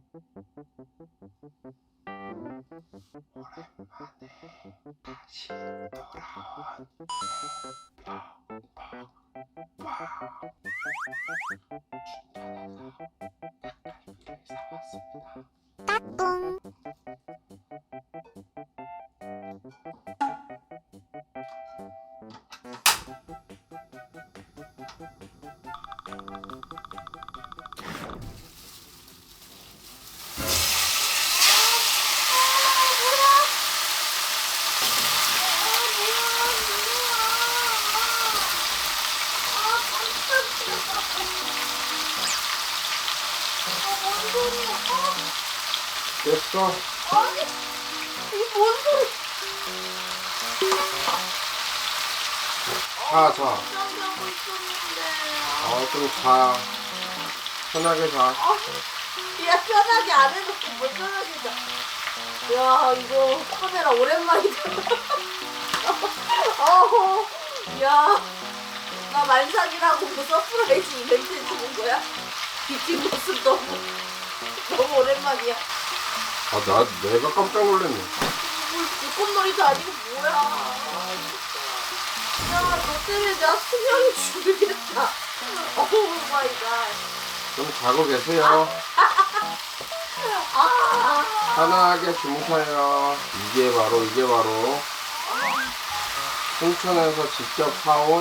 오늘 밤 다시 됐어. 아니, 이게 뭔 소리? 자, 자. 잠자고 있었는데. 어, 좀 자. 편하게 자. 아, 야, 편하게 안 해놓고 뭘 편하게 자. 야, 이거 카메라 오랜만이다. 어허, 야, 나 만삭이라고 뭐 서프라이즈 이벤트 주는 거야? 비친 모습 너무, 너무 오랜만이야. 아, 나, 내가 깜짝 놀랐네. 뭘 불꽃놀이도 아니고 뭐야. 아, 진짜. 야, 너 때문에 내가 수명이 줄겠다. 오 마이 갓. 좀 자고 계세요. 아, 편하게 주무세요. 이게 바로, 이게 바로. 춘천에서 직접 사온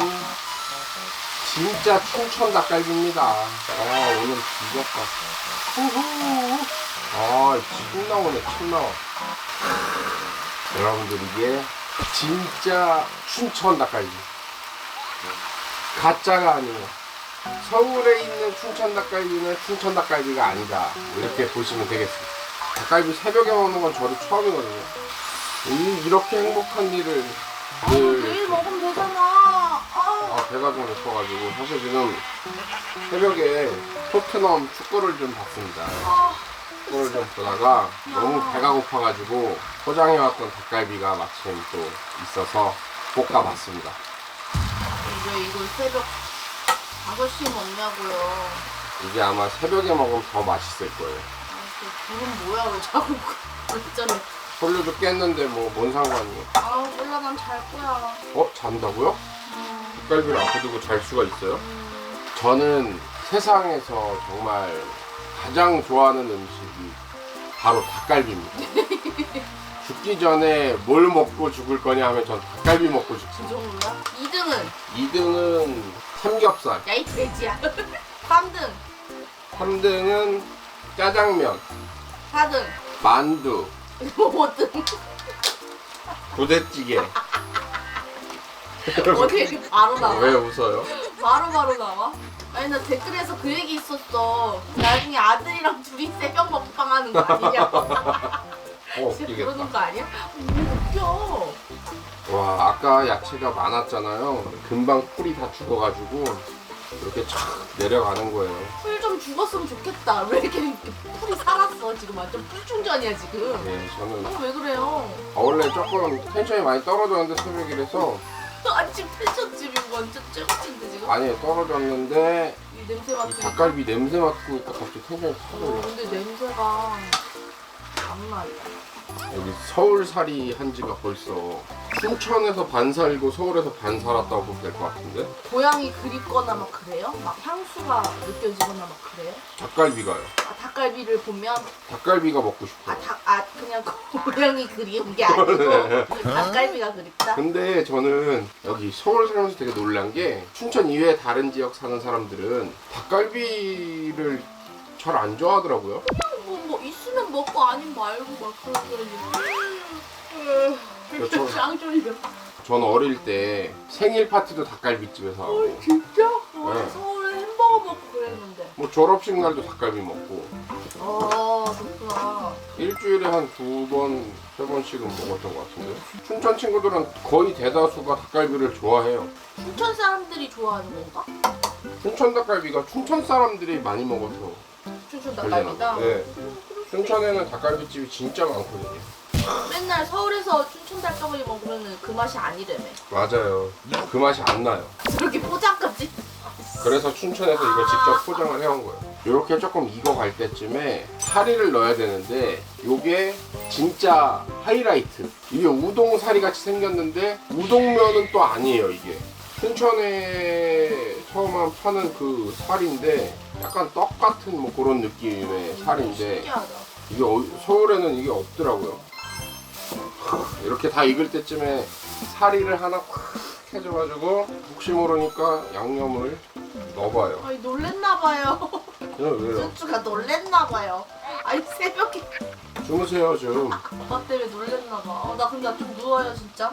진짜 춘천 닭갈비입니다. 아, 오늘 뒤졌다. 후후. 아, 침 나오네, 침 나와. 여러분들, 이게 진짜 춘천 닭갈비. 가짜가 아니에요. 서울에 있는 춘천 닭갈비는 춘천 닭갈비가 아니다. 이렇게 보시면 되겠습니다. 닭갈비 새벽에 먹는 건 저도 처음이거든요. 이, 이렇게 행복한 일을 늘 내일 먹으면 되잖아. 아, 아, 배가 좀 고파가지고 사실 지금 새벽에 토트넘 축구를 좀 봤습니다. 아, 축구를 좀 보다가 너무 배가 고파가지고 포장해왔던 닭갈비가 마침 또 있어서 볶아봤습니다. 왜 이걸 새벽 5시에 먹냐고요. 이게 아마 새벽에 먹으면 더 맛있을 거예요. 아, 그 불은 뭐야, 왜 자꾸 어쩌네. 솔류도 깼는데 뭐 뭔 상관이에요? 아, 몰라, 난 잘 거야. 어? 잔다고요? 음, 닭갈비를 앞에 두고 잘 수가 있어요? 음, 저는 세상에서 정말 가장 좋아하는 음식이 바로 닭갈비입니다. 죽기 전에 뭘 먹고 죽을 거냐 하면 전 닭갈비 먹고 그 죽습니다. 정도야? 2등은? 2등은 삼겹살, 야, 이 돼지야. 3등, 3등은 짜장면, 4등, 만두, 5등. 부대찌개. 어떻게 이렇게 바로 나와? 왜 웃어요? 바로 바로 나와? 아니 나 댓글에서 그 얘기 있었어. 나중에 아들이랑 둘이 새벽 먹방 하는 거 아니냐? 어, 진짜 웃기겠다. 그러는 거 아니야? 왜 웃겨? 와, 아까 야채가 많았잖아요. 금방 풀이 다 죽어가지고 이렇게 촥 내려가는 거예요. 풀 좀 죽었으면 좋겠다. 왜 이렇게, 이렇게 풀이 살았어? 지금 완전 풀 충전이야 지금. 네, 저는 어, 왜 그래요? 아, 원래 조금 텐션이 많이 떨어졌는데 새벽이라서 아니 지금 텐션 집이 완전 쩔어진데 지금. 많이 떨어졌는데 이 냄새 이 맡으니까. 닭갈비 냄새 맡으니까 갑자기 텐션이 확 어. 근데 냄새가 장난 아니야. 여기 서울살이 한 지가 벌써 춘천에서 반 살고 서울에서 반 살았다고 보면 될 것 같은데 고양이 그립거나 막 그래요? 막 향수가 느껴지거나 막 그래요? 닭갈비가요. 아, 닭갈비를 보면 닭갈비가 먹고 아, 싶어요. 닭, 아 그냥 고양이 그리운 게 아니고 닭갈비가 그립다? 근데 저는 여기 서울 살면서 되게 놀란 게 춘천 이외에 다른 지역 사는 사람들은 닭갈비를 잘 안 좋아하더라고요. 먹고 아니면 말고 막 그러더니 저- 짱쫄려 전 어릴 때 생일 파티도 닭갈비집에서 하고 진짜? 어, 네. 서울에 햄버거 먹고 그랬는데 뭐 졸업식 날도 닭갈비 먹고 어 그렇구나 일주일에 한 두 번, 세 번씩은 먹었던 것 같은데. 춘천 친구들은 거의 대다수가 닭갈비를 좋아해요. 춘천 사람들이 좋아하는 건가? 춘천 닭갈비가 춘천 사람들이 많이 먹어서 춘천 닭갈비다? 봐. 네. 춘천에는 닭갈비집이 진짜 많거든요. 맨날 서울에서 춘천 닭갈비 먹으면 그 맛이 아니래매 맞아요. 그 맛이 안 나요. 저렇게 포장까지? 그래서 춘천에서 이거 직접 포장을 해온 거예요. 이렇게 조금 익어갈 때쯤에 사리를 넣어야 되는데 이게 진짜 하이라이트. 이게 우동 사리 같이 생겼는데 우동면은 또 아니에요 이게. 춘천에 처음 파는 그 살인데 약간 떡 같은 뭐 그런 느낌의 살인데 신기하다. 이게 어- 서울에는 이게 없더라고요. 이렇게 다 익을 때쯤에 사리를 하나 확 해줘가지고 혹시 모르니까 양념을 넣어봐요. 아니 놀랬나봐요. 이거 왜요? 쭈쭈가 놀랬나봐요. 아니 새벽에 주무세요 좀. 오빠 때문에 놀랬나봐. 어, 나 근데 좀 누워요 진짜.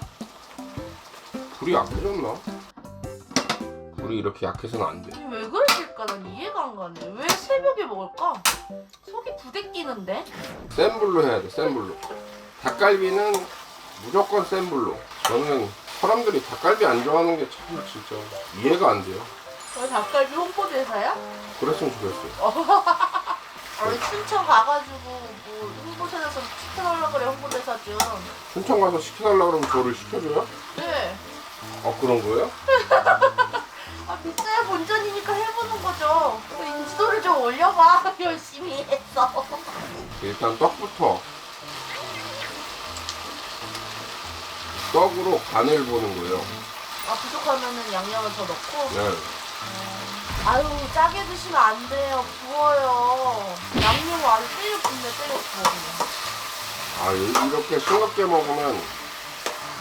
불이 약해졌나? 불이 이렇게 약해서는 안 돼. 왜 그러실까? 난 이해가 안 가네. 왜 새벽에 먹을까? 속이 부대끼는데? 센 불로 해야 돼, 센 불로. 닭갈비는 무조건 센 불로. 저는 사람들이 닭갈비 안 좋아하는 게 참 진짜 이해가 안 돼요. 왜 닭갈비 홍보대사야? 그랬으면 좋겠어요. 우리 춘천 가가지고 뭐 홍보대사에서 시켜달라 그래 홍보대사 좀. 춘천 가서 시켜달라 그러면 저를 시켜줘요? 네. 아 그런 거예요? 아 비싸야 본전이니까 해보는 거죠. 그 인지도를 좀 올려봐. 열심히 했어. 일단 떡부터 떡으로 간을 보는 거예요. 아 부족하면은 양념을 더 넣고. 네. 아유 짜게 드시면 안 돼요. 부어요. 양념을 아주 때려 붓네 때려 부어. 아 이- 이렇게 싱겁게 먹으면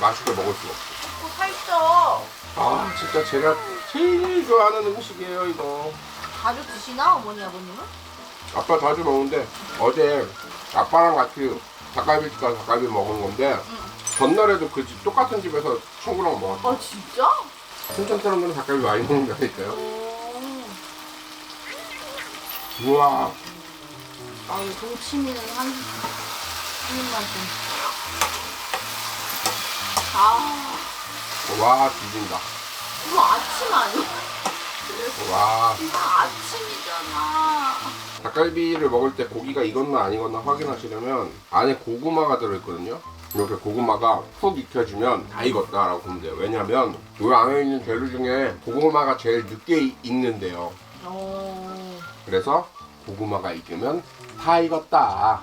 맛있게 먹을 수가 없어. 또 살쪄. 아 진짜 제가 제일 좋아하는 음식이에요 이거. 자주 드시나 어머니 아버님은? 아빠 자주 먹는데 어제 아빠랑 같이 닭갈비집 가서 닭갈비 먹은 건데 전날에도 그 집 똑같은 집에서 친구랑 먹었어. 아 진짜? 춘천 사람들은 닭갈비 많이 먹는다니까요. 오. 우와 아유 동치미는 한 한 입만 좀. 아 와 뒤진다. 이거 아침 아니야? 와 이거 아침이잖아. 닭갈비를 먹을 때 고기가 익었나 안 익었나 확인하시려면 안에 고구마가 들어있거든요. 이렇게 고구마가 푹 익혀지면 다 익었다라고 보면 돼요. 왜냐면 이 안에 있는 재료 중에 고구마가 제일 늦게 이- 익는데요. 오. 그래서 고구마가 익으면 다 익었다.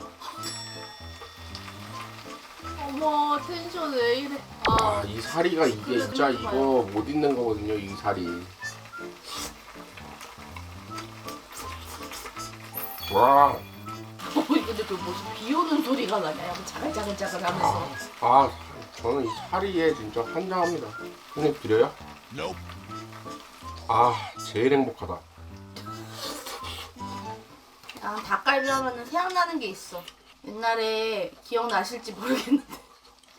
어머 텐션 왜 이래? 아, 아. 이 사리가 이게 진짜 이거 못 잊는 거거든요, 이 사리. 와, 어머니 근데 그 무슨 비 오는 소리가 나냐? 약간 자글자글자글 하면서. 아, 저는 이 사리에 진짜 환장합니다. 형님 드려요? 아, 제일 행복하다. 난 닭갈비 하면은 생각나는 게 있어. 옛날에 기억나실지 모르겠는데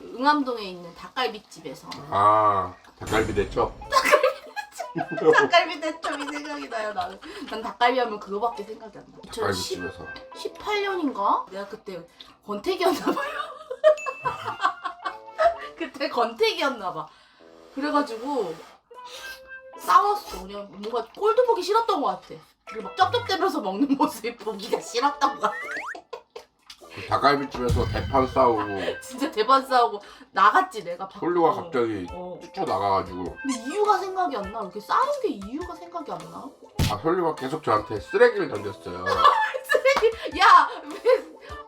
그 응암동에 있는 닭갈비집에서 아, 닭갈비 대첩. 닭갈비 대첩이 생각이 나요 나는. 난 닭갈비 하면 그거밖에 생각이 안 나. 2010, 닭갈비집에서. 18년인가? 내가 그때 권태기였나 봐요. 그때 권태기였나 봐. 그래가지고 싸웠어. 그냥 뭔가 꼴도 보기 싫었던 것 같아. 그리고 막 쩝쩝대면서 먹는 모습이 보기가 싫었던 것 같아. 그 닭갈비집에서 대판 싸우고 진짜 대판 싸우고 나갔지 내가 밖으로. 솔류가 갑자기 어. 뛰쳐나가가지고 근데 이유가 생각이 안 나. 이렇게 싸운 게 이유가 생각이 안 나. 아, 솔류가 계속 저한테 쓰레기를 던졌어요. 야, 왜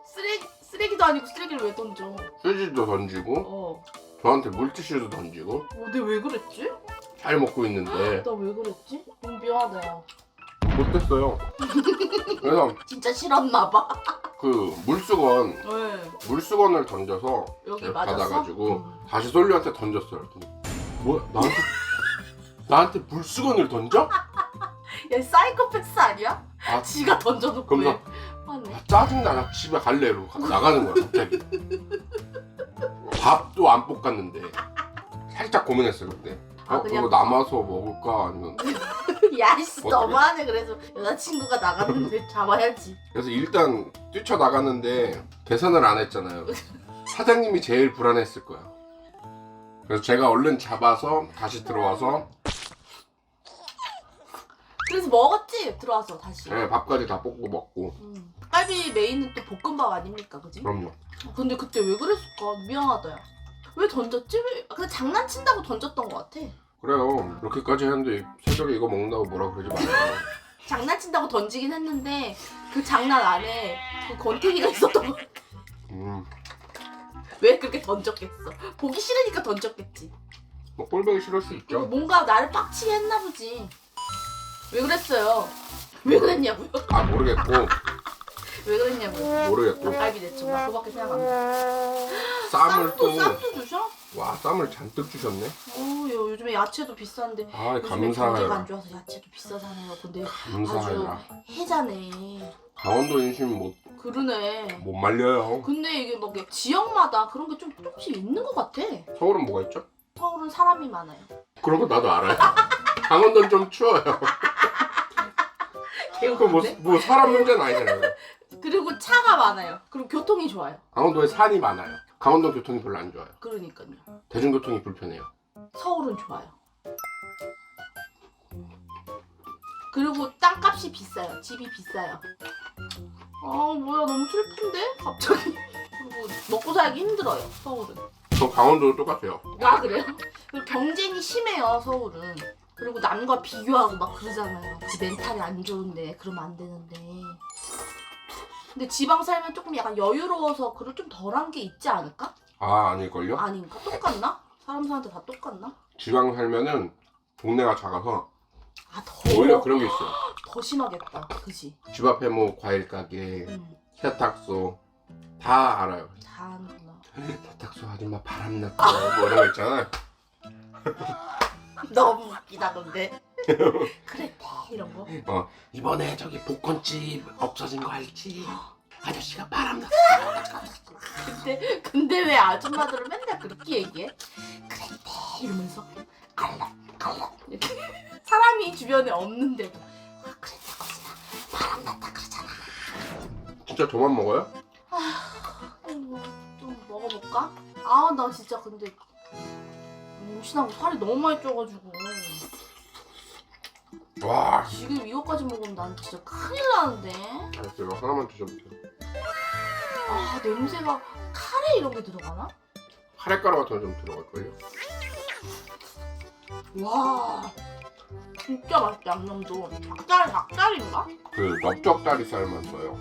쓰레기 쓰레기도 아니고 쓰레기를 왜 던져? 휴지도 던지고 어. 저한테 물티슈도 던지고 어, 내가 왜 그랬지? 잘 먹고 있는데 나 왜 그랬지? 너무 미안하다. 야. 못했어요. 그래서 진짜 싫었나 봐. 그 물수건 왜? 물수건을 던져서 여기 이렇게 맞았어? 받아가지고 음. 다시 솔류한테 던졌어요. 뭐야 나한테 나한테 물수건을 던져? 얘 사이코패스 아니야? 아, 지가 던져놓고 왜? 아, 짜증나 나 집에 갈래로 가- 나가는 거야 갑자기. 밥도 안 볶았는데 살짝 고민했어요 그때. 아, 어, 그냥- 그거 남아서 먹을까 아니면 야씨 어떡해? 너무하네. 그래서 여자친구가 나갔는데 잡아야지. 그래서 일단 뛰쳐 나갔는데 계산을 안 했잖아요. 사장님이 제일 불안했을 거야. 그래서 제가 얼른 잡아서 다시 들어와서 그래서 먹었지 들어와서 다시. 네, 밥까지 다 볶고 먹고 음. 갈비 메인은 또 볶음밥 아닙니까, 그지? 그럼요. 근데 그때 왜 그랬을까? 미안하다. 야. 왜 던졌지? 왜? 근데 장난친다고 던졌던 것 같아. 그래요. 이렇게까지 했는데 새벽에 이거 먹는다고 뭐라 그러지 마요. 장난친다고 던지긴 했는데 그 장난 안에 그 권태기가 있었던 거. 음, 왜 그렇게 던졌겠어? 보기 싫으니까 던졌겠지. 뭐 꼴보기 싫을 수 있죠. 뭔가 나를 빡치게 했나 보지. 왜 그랬어요? 왜 그랬냐고요? 아 모르겠고 왜 그랬냐고요? 모르겠고 닭갈비 대충 나 그거밖에 생각 안 나. 쌈을 쌈도 또 쌈도 주셔? 와 쌈을 잔뜩 주셨네. 어, 요- 요즘에 야채도 비싼데 아 요즘에 경기가 안 감사해라. 좋아서 야채도 비싸잖아요. 근데 감사해라. 해자네. 강원도 인심 못, 그러네. 못 말려요. 근데 이게 뭐 이게 지역마다 그런 게 좀 조금씩 있는 것 같아. 서울은 뭐가 있죠? 서울은 사람이 많아요. 그런 거 나도 알아요. 강원도는 좀 추워요. 그뭐 개웃긴데? 뭐 사람 문제는 아니잖아요. 그리고 차가 많아요. 그리고 교통이 좋아요. 강원도에 산이 많아요. 강원도 교통이 별로 안 좋아요. 그러니까요. 대중교통이 불편해요. 서울은 좋아요. 그리고 땅값이 비싸요. 집이 비싸요. 아 뭐야 너무 슬픈데 갑자기. 그리고 먹고 살기 힘들어요. 서울은. 저 강원도도 똑같아요. 아 그래요? 그리고 경쟁이 심해요 서울은. 그리고 남과 비교하고 막 그러잖아요. 지 멘탈이 안 좋은데 그러면 안 되는데. 근데 지방 살면 조금 약간 여유로워서 그럴 좀 덜한 게 있지 않을까? 아 아닐걸요? 아닌가? 똑같나? 사람 사는데 다 똑같나? 지방 살면은 동네가 작아서 아 더. 오히려 그런 게 있어요. 더 심하겠다. 그지? 집 앞에 뭐 과일 가게, 응. 세탁소 다 알아요. 다 아는구나. 세탁소 아줌마 바람났다 뭐 이런 거 있잖아요. 너무 웃기다 근데. 그랬대 이런 거. 어 이번에 저기 복권집 없어진 거 알지? 아저씨가 바람 났어. 근데 근데 왜 아줌마들은 맨날 그렇게 얘기해? 그랬대 이러면서 알라 이렇게 사람이 주변에 없는데도 아 그랬다 거지나 바람 났다 그러잖아. 진짜 저만 먹어요? 아이고, 좀 먹어볼까? 아 나 진짜 근데 임신하고 살이 너무 많이 쪄가지고 와 지금 이거까지 먹으면 난 진짜 큰일 나는데 알았어요. 하나만 드셔보세요. 아 냄새가 카레 이런 게 들어가나? 카레가루 같은 거 좀 들어갈걸요? 와 진짜 맛있다 양념도 닭다리 닭다리인가? 그 넓적다리살만 써요.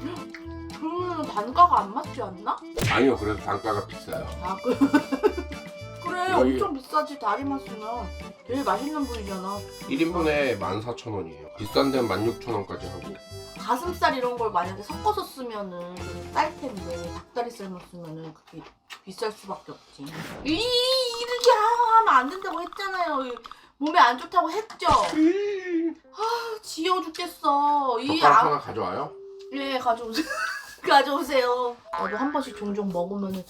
그러면 단가가 안 맞지 않나? 아니요, 그래서 단가가 비싸요. 아 그... 그래 여기- 엄청 비싸지 다리만 쓰면 제일 맛있는 부위잖아 1인분에 14,000원이에요. 비싼 데는 16,000원까지 하고. 가슴살 이런 걸 만약에 섞어서 쓰면은 쌀 텐데 닭다리살만 쓰면은 그게 비쌀 수밖에 없지 이 이렇게 하면 안 된다고 했잖아요 이 몸에 안 좋다고 했죠? 아 지겨워 죽겠어 이 젓가락 아... 하나 가져와요? 예 가져오세요 가져오세요 나도 한 번씩 종종 먹으면은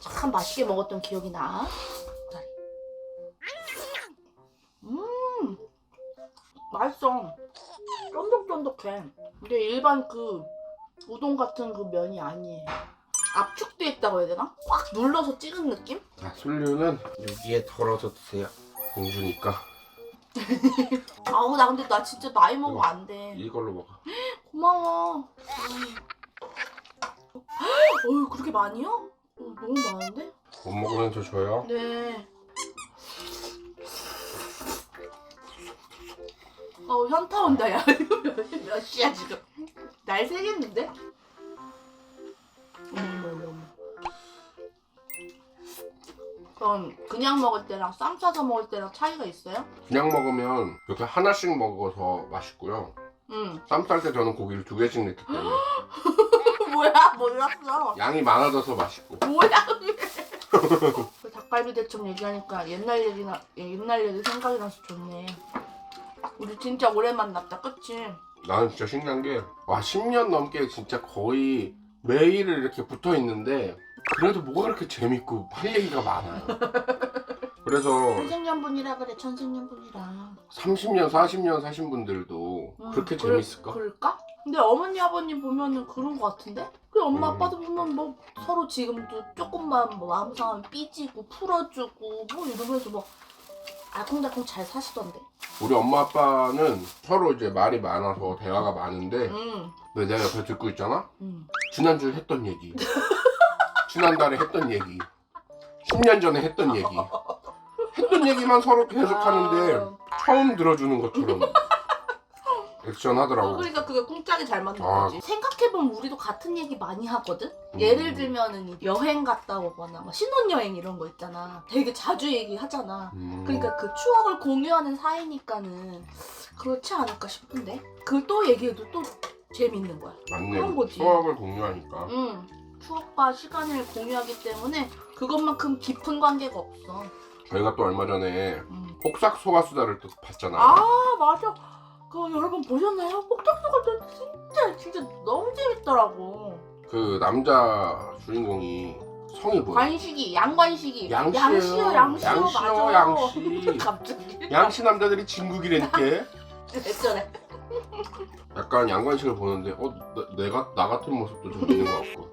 참 맛있게 먹었던 기억이 나 다리. 음 맛있어 쫀득쫀득해 근데 일반 그 우동 같은 그 면이 아니에요 압축돼 있다고 해야 되나? 꽉 눌러서 찍은 느낌? 자, 술류는 여기에 덜어서 드세요. 공주니까. 아우 나 근데 나 진짜 나이 먹으면 안 돼 이걸로 먹어. 고마워 어휴 그렇게 많이요? 어, 너무 많은데? 못 먹으면 저 줘요. 네. 어 현타 온다 야 이거 몇, 몇 시야 지금 날 새겠는데? 어머 어머 어머 어머 그럼 그냥 먹을 때랑 쌈 싸서 먹을 때랑 차이가 있어요? 그냥 먹으면 이렇게 하나씩 먹어서 맛있고요. 응 쌈 쌀 때 저는 고기를 두 개씩 넣기 때문에 뭐야 몰랐어 양이 많아져서 맛있고. 뭐야 그 닭갈비 대첩 얘기하니까 옛날 얘기나 옛날 얘기 생각이 나서 좋네 우리 진짜 오래 만났다 그치? 나는 진짜 신기한 게, 와, 10년 넘게 진짜 거의 매일 이렇게 붙어 있는데, 그래도 뭐가 그렇게 재밌고, 할 얘기가 많아요. 그래서 천생연분이라 그래 천생연분이라 30년, 40년 사신 분들도 응, 그렇게 그럴- 재밌을까? 그럴까? 근데 어머니 아버님 보면은 그런 거 같은데? 그 엄마 음. 아빠도 보면 뭐 서로 지금도 조금만 뭐 마음 상하면 삐지고 풀어주고 뭐 이러면서 뭐 알콩달콩 잘 사시던데 우리 엄마 아빠는 서로 이제 말이 많아서 대화가 많은데, 응왜 내가 옆에 듣고 있잖아? 응. 지난주에 했던 얘기, 지난달에 했던 얘기, 10년 전에 했던 얘기, 했던 얘기만 서로 계속 하는데 아. 처음 들어주는 것처럼 액션 어, 하더라고. 그러니까 그게 꽁짝이 잘 맞는 아. 거지. 생각해보면 우리도 같은 얘기 많이 하거든? 음. 예를 들면은 여행 갔다 오거나 뭐 신혼여행 이런 거 있잖아. 되게 자주 얘기하잖아. 음. 그러니까 그 추억을 공유하는 사이니까는 그렇지 않을까 싶은데? 그걸 또 얘기해도 또 재밌는 거야. 맞네. 그런 거지. 추억을 공유하니까. 응. 추억과 시간을 공유하기 때문에 그것만큼 깊은 관계가 없어. 저희가 또 얼마 전에 음. 폭삭 소가수다를 또 봤잖아요. 아 맞아. 그거 여러분 보셨나요? 폭탄소가 진짜 진짜 너무 재밌더라고. 그 남자 주인공이 성이 뭐야? 관식이 양관식이 양씨예요. 양씨요 양씨요 양씨요, 맞아. 양씨. 갑자기 양씨 남자들이 진국이라니까. 어쩌래. 약간 양관식을 보는데 어 나, 내가 나 같은 모습도 좀 있는 것 같고.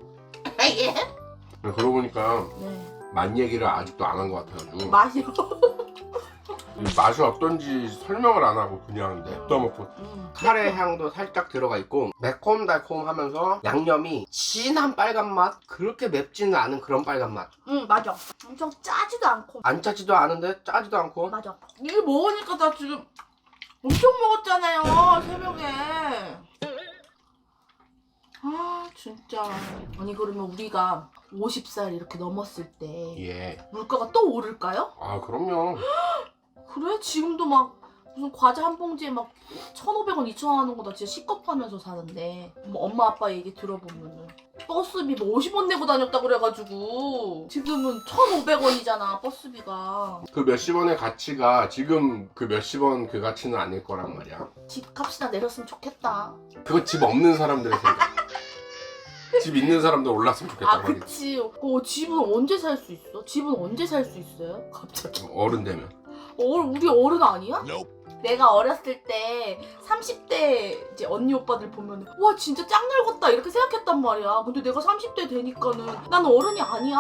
예? 그러고 보니까 네. 맛 얘기를 아직도 안 한 것 같아가지고 맛이요. 이 맛이 어떤지 설명을 안 하고 그냥 냅다 먹고 음. 카레 향도 살짝 들어가 있고 매콤달콤하면서 양념이 진한 빨간 맛 그렇게 맵지는 않은 그런 빨간 맛 안 응 맞아. 엄청 짜지도 않고. 짜지도 않은데 짜지도 않고 맞아. 이게 먹으니까 나 지금 엄청 먹었잖아요 새벽에. 아 진짜. 아니 그러면 우리가 50살 이렇게 넘었을 때 예. 물가가 또 오를까요? 아 그럼요 그래? 지금도 막 무슨 과자 한 봉지에 막 1,500원, 2,000원 하는 거 나 진짜 식겁하면서 사는데. 뭐 엄마 아빠 얘기 들어보면은. 버스비 뭐 50원 내고 다녔다 그래가지고. 지금은 1,500원이잖아 버스비가. 그 몇십 원의 가치가 지금 그 몇십 원 그 가치는 아닐 거란 말이야. 집값이나 내렸으면 좋겠다. 그거 집 없는 사람들의 생각. 집 있는 사람들 올랐으면 좋겠다 아 그치. 어, 집은 언제 살 수 있어? 집은 언제 살 수 있어요? 갑자기. 어른 되면 어, 우리 어른 아니야? 내가 어렸을 때 30대 이제 언니 오빠들 보면 와 진짜 짱 늙었다 이렇게 생각했단 말이야. 근데 내가 30대 되니까는 난 어른이 아니야.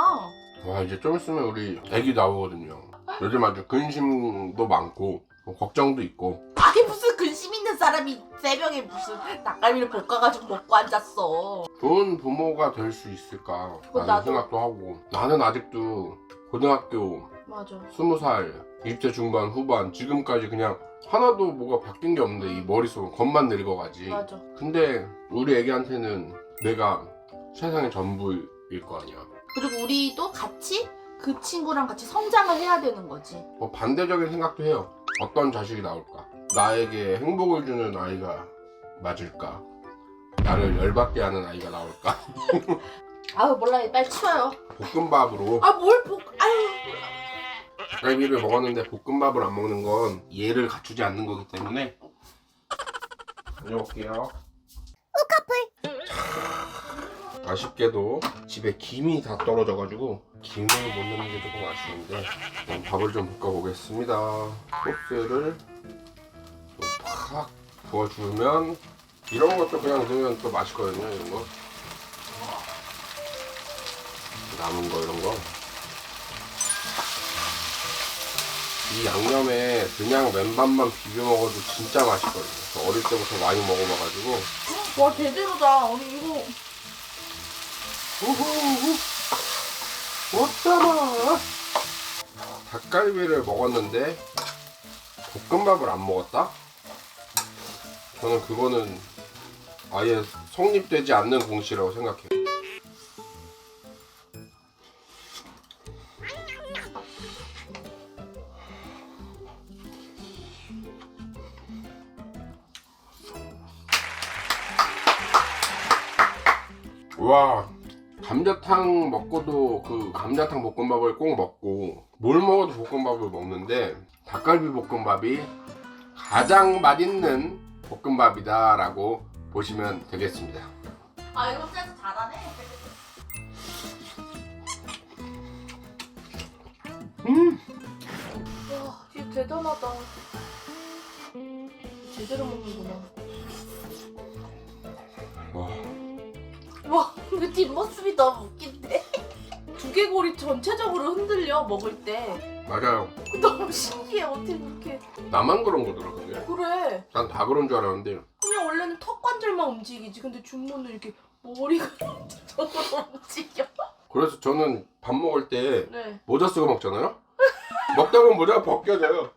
와 이제 좀 있으면 우리 애기 나오거든요 요즘 아주 근심도 많고 뭐 걱정도 있고 아니 무슨 근심 있는 사람이 새벽에 무슨 닭갈비를 볶아가지고 먹고 앉았어. 좋은 부모가 될 수 있을까 그건 라는 나도. 생각도 하고 나는 아직도 고등학교 맞아. 스무 살 20대 중반 후반 지금까지 그냥 하나도 뭐가 바뀐 게 없는데 이 머릿속은 겉만 늙어가지 맞아. 근데 우리 애기한테는 내가 세상의 전부일 거 아니야 그리고 우리도 같이 그 친구랑 같이 성장을 해야 되는 거지. 뭐 반대적인 생각도 해요 어떤 자식이 나올까 나에게 행복을 주는 아이가 맞을까 나를 열받게 하는 아이가 나올까 아유 몰라 빨리 치워요. 볶음밥으로 아뭘 볶? 아유. 닭갈비를 먹었는데 볶음밥을 안 먹는 건 예를 갖추지 않는 거기 때문에 다녀올게요. 자, 아쉽게도 집에 김이 다 떨어져가지고 김을 못 넣는 게 조금 아쉬운데 그럼 밥을 좀 볶아보겠습니다. 소스를 좀팍 부어주면 이런 것도 그냥 넣으면 또 맛있거든요 이런 거. 남은 거 이런 거 이 양념에 그냥 맨밥만 비벼 먹어도 진짜 맛있거든요. 저 어릴 때부터 많이 먹어봐가지고. 와 제대로다. 아니 이거 우후후. 어쩌마. 닭갈비를 먹었는데 볶음밥을 안 먹었다? 저는 그거는 아예 성립되지 않는 공시라고 생각해요. 와 감자탕 먹고도 그 감자탕 볶음밥을 꼭 먹고 뭘 먹어도 볶음밥을 먹는데 닭갈비 볶음밥이 가장 맛있는 볶음밥이다라고 보시면 되겠습니다. 아 이거 진짜 잘하네. 음, 와, 진짜 대단하다. 제대로 먹는구나. 와, 그 뒷모습이 너무 웃긴데? 두개골이 전체적으로 흔들려, 먹을 때. 맞아요. 너무 신기해, 어떻게 그렇게. 나만 그런 거더라고요. 그래. 난 다 그런 줄 알았는데 그냥 원래는 턱 관절만 움직이지. 근데 중모는 이렇게 머리가 전체적으로 움직여. 그래서 저는 밥 먹을 때 네. 모자 쓰고 먹잖아요. 먹다 보면 모자가 벗겨져요.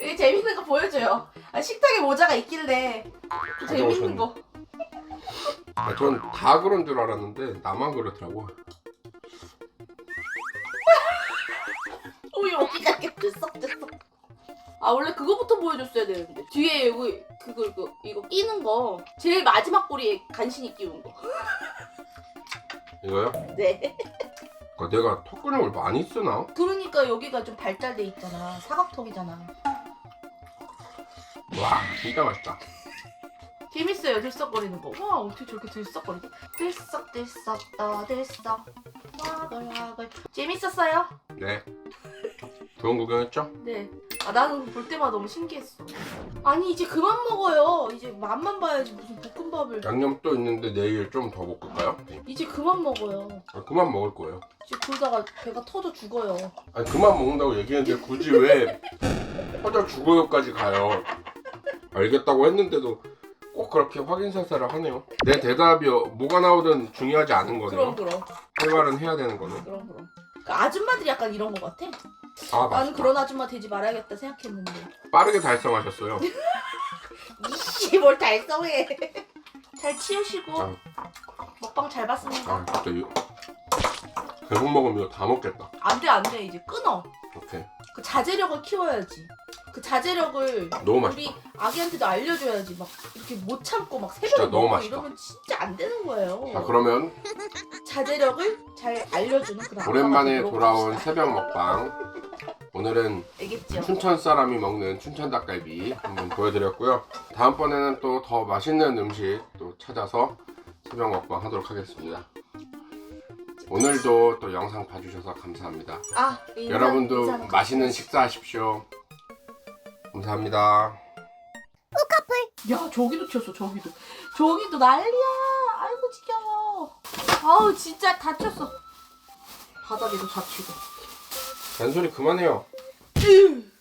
이게 재밌는 거 보여줘요. 아, 식탁에 모자가 있길래 그 재밌는 거. 아, 전다 그런 줄 알았는데 나만 그렇더라고. 오 여기가 이렇게 들썩들썩. 아 원래 그거부터 보여줬어야 되는데 뒤에 여기 그거 이거 이거 끼는 거 제일 마지막 꼬리에 간신히 끼운 거. 이거요? 네. 아, 내가 턱근육을 많이 쓰나? 그러니까 여기가 좀 발달돼 있잖아. 사각턱이잖아. 와 진짜 맛있다. 재밌어요 들썩거리는 거. 와 어떻게 저렇게 들썩거리지? 들썩 들썩 떠들썩 와글와글 재밌었어요? 네. 좋은 구경했죠? 네. 아 나는 볼 때마다 너무 신기했어. 아니 이제 그만 먹어요. 이제 맛만 봐야지 무슨 볶음밥을. 양념 또 있는데 내일 좀 더 볶을까요? 네. 이제 그만 먹어요. 아, 그만 먹을 거예요. 이제 그러다가 배가 터져 죽어요. 아니 그만 먹는다고 얘기했는데 굳이 왜 퍼져 죽어요까지 가요. 알겠다고 했는데도 꼭 그렇게 확인 사살을 하네요. 내 대답이 뭐가 나오든 중요하지 않은 거네요. 그럼 그럼 할 말은 해야 되는 거네. 그럼 그럼. 그 아줌마들이 약간 이런 거 같아. 아 나는. 그런 아줌마 되지 말아야겠다 생각했는데. 빠르게 달성하셨어요. 이씨 뭘 달성해. 잘 치우시고 아. 먹방 잘 봤습니다. 아 진짜 이거 계속 먹으면 이거 다 먹겠다. 안돼 안돼 이제 끊어. 오케이. 그 자제력을 키워야지. 그 자제력을 너무 우리 맛있다. 아기한테도 알려줘야지. 막 이렇게 못 참고 막 새벽에 너무 먹고 맛있다. 이러면 진짜 안 되는 거예요. 자 그러면 자제력을 잘 알려주는 그런 오랜만에 아빠가 돌아온 새벽 먹방. 오늘은 알겠죠? 춘천 사람이 먹는 춘천 닭갈비 한번 보여드렸고요. 다음번에는 또 더 맛있는 음식 또 찾아서 새벽 먹방 하도록 하겠습니다. 오늘도 또 영상 봐주셔서 감사합니다. 아 인사, 여러분도 인사는 맛있는 식사하십시오. 감사합니다. 야 저기도 튀었어 저기도 저기도 난리야 아이고 지겨워 아우 진짜 다쳤어 바닥에도 다치고 잔소리 그만해요. 으